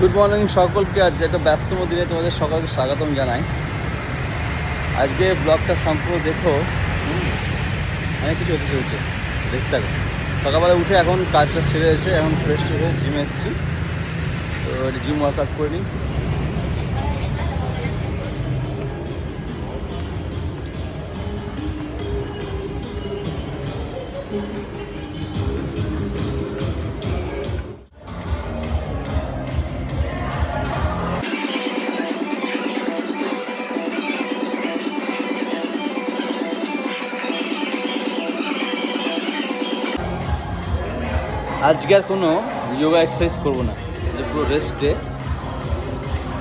Good morning সকলকে আজ একটা ব্যস্তম দিনে তোমাদের সকলকে স্বাগতম জানাই। আজকে ব্লগটা সম্পূর্ণ দেখো। অনেক কিছু হতে চলছে, দেখতে থাকো। সকালবেলা উঠে এখন কাজটা সেরে এসে এখন ফ্রেশ হয়ে জিমে এসেছি। তো জিম ওয়ার্কআউট করে নিই। আজকে আর কোনো যোগা এক্সারসাইজ করব না। যে পুরো রেস্ট ডে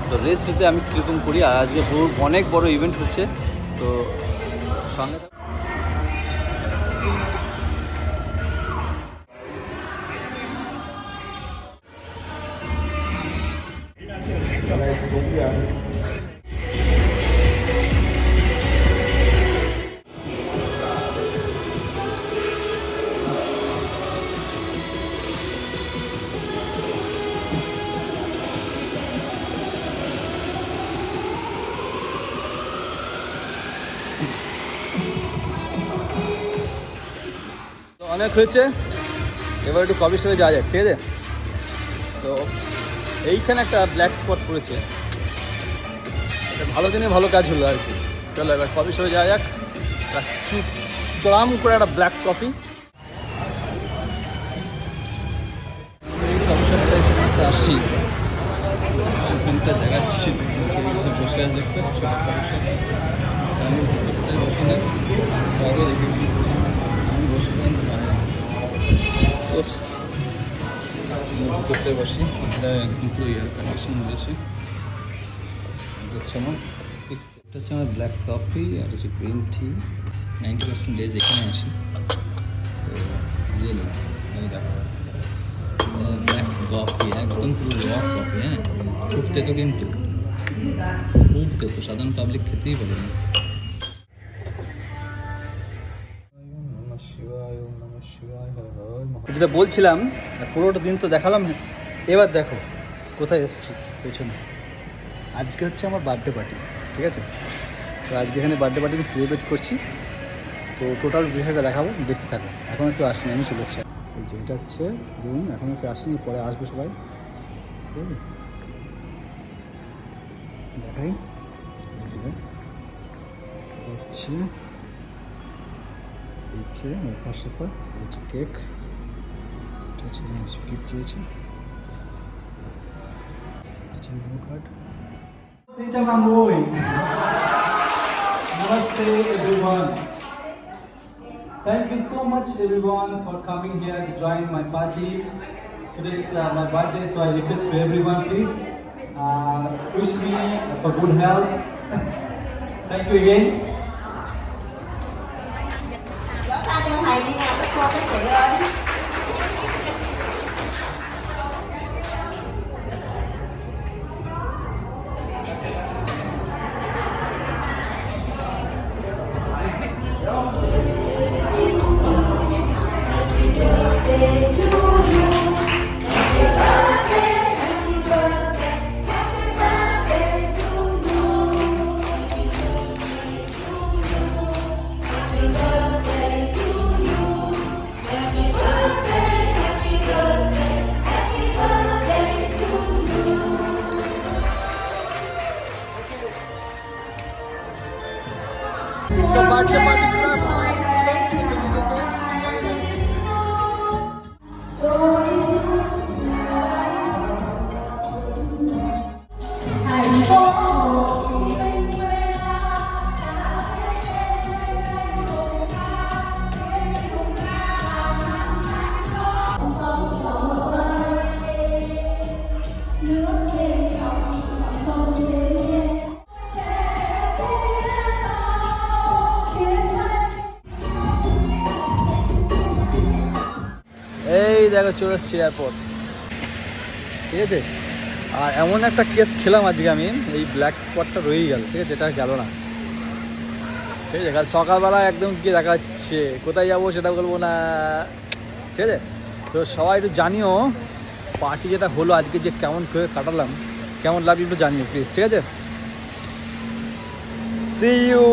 তো রেস্ট ডেতে আমি কীরকম করি? আর আজকে পুরো অনেক বড় ইভেন্ট হচ্ছে। তো সঙ্গে থাকো। তো অনেক হয়েছে। এবার একটু কফি শপে যাওয়া যাক, ঠিক আছে? তো এইখানে একটা ব্ল্যাক স্পট পড়েছে। ভালো দিনে ভালো কাজ হলো আর কি। চলো এবার কফি শপে যাওয়া যাক। চুপ চড়াম করে একটা ব্ল্যাক কফি ওখানটা দেখাচ্ছি বসে দেখতে। করতে বসি এটা আমার এটা হচ্ছে আমার ব্ল্যাক কফি আর হচ্ছে গ্রিন টি নাইনটি পার্সেন্টেজ এখানে আসি তো দেখো। ব্ল্যাক কফি একদম পুরো র কফি হ্যাঁ? ফুটতে তো কিন্তু। ফুটতে তো সাধারণ পাবলিক খেতেই পারে না। যেটা বলছিলাম পুরোটা দিন তো দেখালাম এবার দেখো কোথায় এসেছি পেছনে আজকে হচ্ছে আমার বার্থডে পার্টি ঠিক আছে তো আজকে এখানে বার্থডে পার্টি আমি সেলিব্রেট করছি তো টোটাল বিষয়টা দেখাবো দেখতে থাকো এখন একটু আসিনি আমি চলে এসেছি এই যে এটা হচ্ছে রুম এখন একটু আসিনি পরে আসব সবাই? দেখাই হচ্ছে এই হচ্ছে কেক এটা হচ্ছে গিফট চেয়েছি হচ্ছে menu card Sincha Mangoi. Namaste everyone. Thank you so much everyone for coming here to join my party. Today is uh, my birthday, so I request to everyone please uh, wish me for good health. Thank you again. দেখো চলে এসছি airport ঠিক আছে? আর এমন একটা case খেলাম আজকে আমি, এই ব্ল্যাক স্পটটা রয়েই গেল, ঠিক আছে? এটা গেল না। ঠিক আছে? কাল সকালবেলা একদম গিয়ে দেখা যাচ্ছে কোথায় যাব সেটা বলব না। ঠিক আছে? তো সবাই একটু জানিও পার্টি যেটা হলো আজকে যে কেমন করে কাটালাম, কেমন লাগল একটু জানিও প্লিজ ঠিক আছে? C you